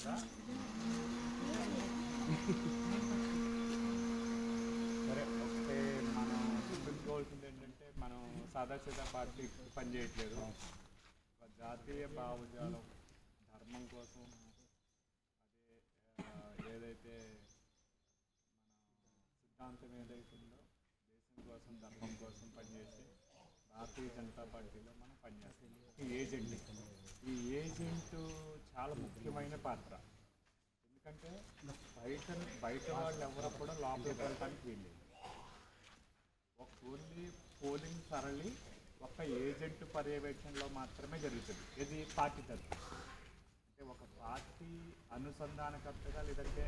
కదా? సరే ఒకటే మనం గుర్తుంచుకోవాల్సింది ఏంటంటే మనం సాదాసీదా పార్టీ పని చేయట్లేదు జాతీయ భావజాలం ధర్మం కోసం అదే ఏదైతే మన సిద్ధాంతం ఏదైతుందో దేశం కోసం ధర్మం కోసం పనిచేసి భారతీయ జనతా పార్టీలో మనం పనిచేస్తాం. ఏజెంట్ ఏజెంట్ చాలా ముఖ్యమైన పాత్ర. ఎందుకంటే బయట బయట వాళ్ళు ఎవరు కూడా లోపలికి వెళ్ళడానికి వీల్లేదు. ఒక ఓన్లీ పోలింగ్ సరళి ఒక ఏజెంట్ పర్యవేక్షణలో మాత్రమే జరుగుతుంది. ఇది పార్టీ తరఫు అంటే ఒక పార్టీ అనుసంధానకర్తగా లేదంటే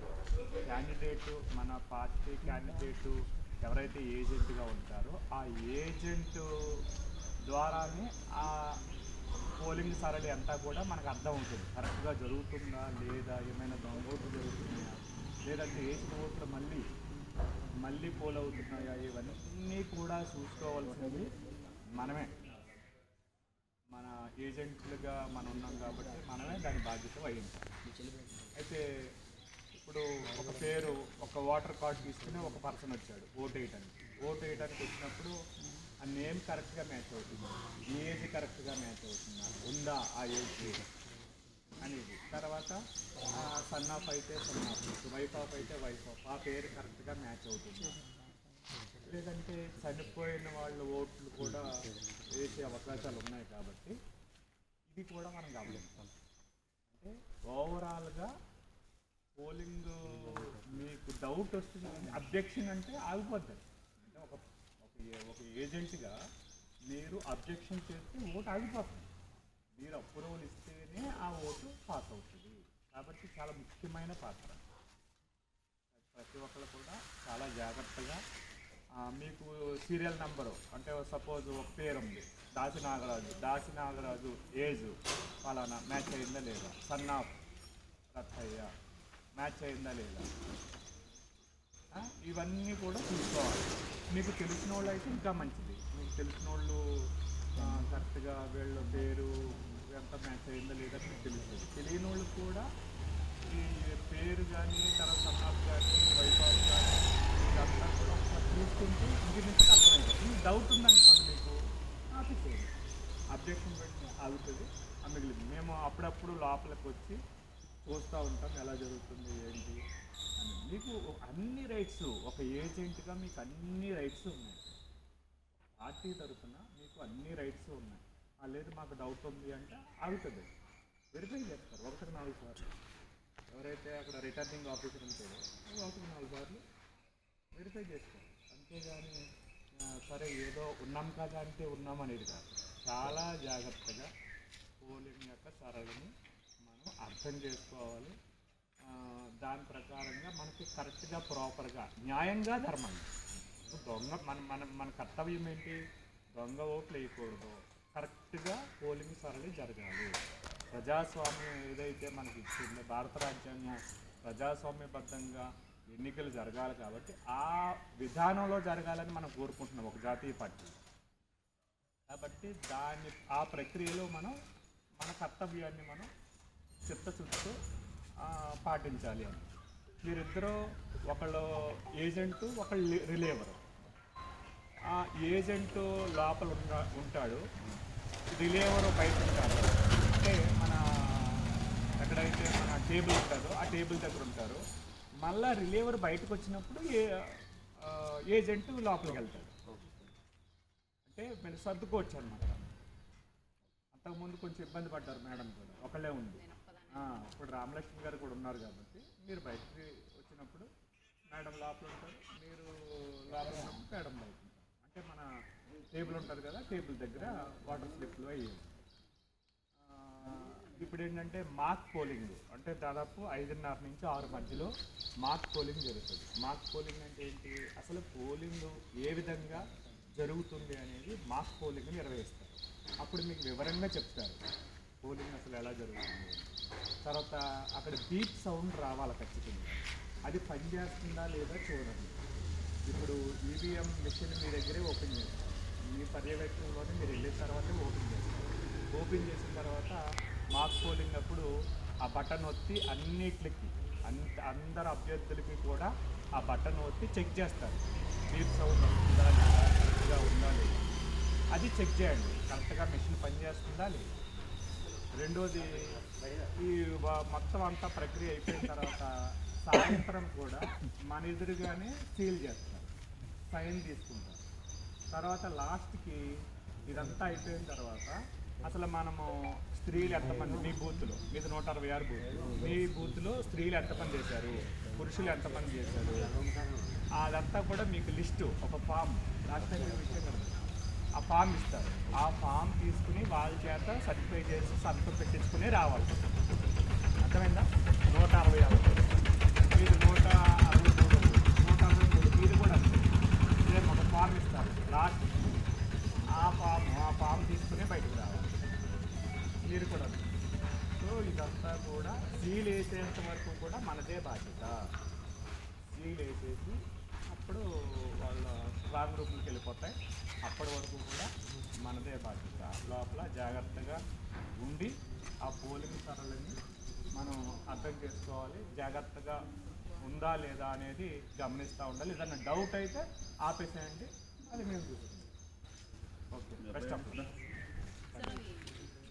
క్యాండిడేటు మన పార్టీ క్యాండిడేటు ఎవరైతే ఏజెంట్గా ఉంటారో ఆ ఏజెంట్ ద్వారానే ఆ పోలింగ్ సరళి అంతా కూడా మనకు అర్థం అవుతుంది. కరెక్ట్గా జరుగుతుందా లేదా ఏమైనా దొంగ జరుగుతున్నాయా లేదంటే వేసిన ఓట్లు మళ్ళీ మళ్ళీ పోల్ అవుతున్నాయా ఇవన్నీ కూడా చూసుకోవాల్సింది మనమే. మన ఏజెంట్లుగా మనం ఉన్నాం కాబట్టి మనమే దాని బాధ్యత వహించాలి. అయితే ఇప్పుడు ఒక పేరు ఒక ఓటర్ కార్డు తీసుకుని ఒక పర్సన్ వచ్చాడు ఓటు వేయడానికి ఓటు వేయటానికి వచ్చినప్పుడు ఆ నేమ్ కరెక్ట్గా మ్యాచ్ అవుతుంది. ఏజ్ కరెక్ట్గా మ్యాచ్ అవుతుందా? ఉందా ఆ ఏజ్ అనేది. తర్వాత సన్ ఆఫ్ అయితే సన్ ఆఫ్ వైఫ్ ఆఫ్ అయితే వైఫ్ ఆఫ్ ఆ పేరు కరెక్ట్గా మ్యాచ్ అవుతుంది? లేదంటే చనిపోయిన వాళ్ళ ఓట్లు కూడా వేసే అవకాశాలు ఉన్నాయి కాబట్టి ఇది కూడా మనం గమనిస్తాం అంటే ఓవరాల్గా పోలింగ్ మీకు డౌట్ వస్తుంది. అబ్జెక్షన్ అంటే ఆగిపోద్ది. అంటే ఒక ఏజెంట్గా మీరు అబ్జెక్షన్ చేస్తే ఓటు ఆగిపోతుంది. మీరు అప్రూవల్ ఇస్తేనే ఆ ఓటు పాస్ అవుతుంది. కాబట్టి చాలా ముఖ్యమైన పాత్ర. ప్రతి ఒక్కరు కూడా చాలా జాగ్రత్తగా మీకు సీరియల్ నెంబరు అంటే సపోజ్ ఒక పేరు ఉంది దాసి నాగరాజు దాసి నాగరాజు ఏజ్ ఫలానా మ్యాచ్ అయిందా లేదా? సన్ ఆఫ్ రత్తయ్య మ్యాచ్ అయిందా లేదా? ఇవన్నీ కూడా చూసుకోవాలి. మీకు తెలిసిన వాళ్ళు అయితే ఇంకా మంచిది. మీకు తెలిసిన వాళ్ళు కరెక్ట్గా వీళ్ళ పేరు ఎంత మ్యాచ్ అయిందో లేదా మీకు తెలుస్తుంది తెలియని వాళ్ళు కూడా ఈ పేరు కానీ తర్వాత సన్నాఫ్ కానీ వైభవ్ కానీ ఇదంతా కూడా ఒకసారి చూసుకుంటే ఇంటి నుంచి అర్థమైంది. ఈ డౌట్ ఉందనుకోండి మీకు ఆఫీస్ అబ్జెక్షన్ పెట్టి ఆగుతుంది. అందుకలేదు మేము అప్పుడప్పుడు లోపలికి వచ్చి చూస్తూ ఉంటాం ఎలా జరుగుతుంది ఏంటి అని. మీకు అన్ని రైట్స్ ఒక ఏజెంట్గా మీకు అన్ని రైట్స్ ఉన్నాయి. పార్టీ తరఫున మీకు అన్ని రైట్స్ ఉన్నాయి. ఆ లేదు మాకు డౌట్ ఉంది అంటే ఆగుతుంది. వెరిఫై చేస్తారు ఒకటికి నాలుగు సార్లు. ఎవరైతే అక్కడ రిటర్నింగ్ ఆఫీసర్ ఉంటారో ఒకటికి నాలుగు సార్లు వెరిఫై చేస్తారు. అంతేగాని సరే ఏదో ఉన్నాం కదా అంటే ఉన్నాం అనేది కాదు. చాలా జాగ్రత్తగా పోలింగ్ యొక్క సరళిని అర్థం చేసుకోవాలి. దాని ప్రకారంగా మనకి కరెక్ట్గా ప్రాపర్గా న్యాయంగా ధర్మం. దొంగ మన మన మన కర్తవ్యం ఏంటి? దొంగ ఓట్లు వేయకూడదు. కరెక్ట్గా పోలింగ్ సరళి జరగాలి. ప్రజాస్వామ్యం ఏదైతే మనకి ఇచ్చిందో భారత రాజ్యాంగం ప్రజాస్వామ్యబద్ధంగా ఎన్నికలు జరగాలి కాబట్టి ఆ విధానంలో జరగాలని మనం కోరుకుంటున్నాం ఒక జాతీయ పార్టీ. కాబట్టి దాన్ని ఆ ప్రక్రియలో మనం మన కర్తవ్యాన్ని మనం చిత్తశుద్ధితో చుట్టూ పాటించాలి అని. మీరిద్దరూ ఒకళ్ళు ఏజెంటు ఒకళ్ళు రిలేవరు ఆ ఏజెంట్ లోపల ఉన్న ఉంటాడు. రిలేవర్ బయట ఉంటాడు అంటే మన ఎక్కడైతే మన టేబుల్ ఉంటుందో ఆ టేబుల్ దగ్గర ఉంటారు. మళ్ళా రిలేవర్ బయటకు వచ్చినప్పుడు ఏ ఏజెంట్ లోపలికి వెళ్తాడు. అంటే మీరు సర్దుకోవచ్చు అనమాట అంతకుముందు కొంచెం ఇబ్బంది పడ్డారు మేడం కూడా. ఒకళ్ళే ఉంది ఇప్పుడు రామలక్ష్మి గారు కూడా ఉన్నారు కాబట్టి మీరు బయటికి వచ్చినప్పుడు మేడం లోపల ఉంటారు మీరు లోపల ఉన్నప్పుడు మేడం బయట ఉంటారు. అంటే మన టేబుల్ ఉంటుంది కదా టేబుల్ దగ్గర వాటర్ స్లిప్లు అయ్యేది ఇప్పుడు ఏంటంటే మాక్ పోలింగ్ అంటే దాదాపు ఐదున్నర నుంచి ఆరు మధ్యలో మాక్ పోలింగ్ జరుగుతుంది. మాక్ పోలింగ్ అంటే ఏంటి? అసలు పోలింగ్ ఏ విధంగా జరుగుతుంది అనేది మాక్ పోలింగ్ నిర్వహిస్తారు. అప్పుడు మీకు వివరంగా చెప్తారు. పోలింగ్ అసలు ఎలా జరుగుతుంది? తర్వాత అక్కడ బీప్ సౌండ్ రావాలి ఖచ్చితంగా? అది పనిచేస్తుందా లేదా చూడండి. ఇప్పుడు ఈవీఎం మిషన్ మీ దగ్గరే ఓపెన్ చేస్తారు. మీ పర్యవేక్షణలోనే మీరు వెళ్ళిన తర్వాతే ఓపెన్ చేస్తారు. ఓపెన్ చేసిన తర్వాత మాక్ పోలింగ్ అప్పుడు ఆ బటన్ ఒత్తి అన్నిటికి అంత అందరు అభ్యర్థులకి కూడా ఆ బటన్ ఒత్తి చెక్ చేస్తారు. బీప్ సౌండ్ వస్తుందా లేదా? ఉందా లేదా? అది చెక్ చేయండి. కరెక్ట్గా మిషన్ పనిచేస్తుందా లేదా? రెండోది ఈ మొత్తం అంతా ప్రక్రియ అయిపోయిన తర్వాత సాయంత్రం కూడా మన ఎదురుగానే సీల్ చేస్తారు సైన్ తీసుకుంటారు. తర్వాత లాస్ట్కి ఇదంతా అయిపోయిన తర్వాత అసలు మనము స్త్రీలు ఎంతమంది మీ బూత్లో మీద నూట అరవై ఆరు బూత్ మీ బూత్లో స్త్రీలు ఎంతమంది చేశారు పురుషులు ఎంతమంది చేశారు అదంతా కూడా మీకు లిస్టు ఒక ఫామ్. లాస్ట్ టైం విషయం ఆ ఫామ్ ఇస్తారు. ఆ ఫామ్ తీసుకుని వాళ్ళ చేత సర్టిఫై చేసి సంతకం పెట్టించుకుని రావాలి. అర్థమైందా? నూట అరవై ఆరు. మీరు నూట అరవై మూడు నూట అరవై మూడు మీరు కూడా రేపు ఒక ఫామ్ ఇస్తారు. లాస్ట్. ఆ ఫామ్ ఆ ఫామ్ తీసుకుని బయటకు రావాలి. మీరు కూడా సో ఇదంతా కూడా సీల్ వేసేంత వరకు కూడా మనదే బాధ్యత. సీల్ వేసేసి అప్పుడు వాళ్ళ స్ట్రాంగ్ రూమ్కి వెళ్ళిపోతాయి. అప్పటి వరకు కూడా మనదే బాధ్యత. లోపల జాగ్రత్తగా ఉండి ఆ పోలింగ్ సరళిని మనం అర్థం చేసుకోవాలి. జాగ్రత్తగా ఉందా లేదా అనేది గమనిస్తూ ఉండాలి. ఏదన్నా డౌట్ అయితే ఆపేసేయండి. అది మేము చూసుకుంటాం. Okay best of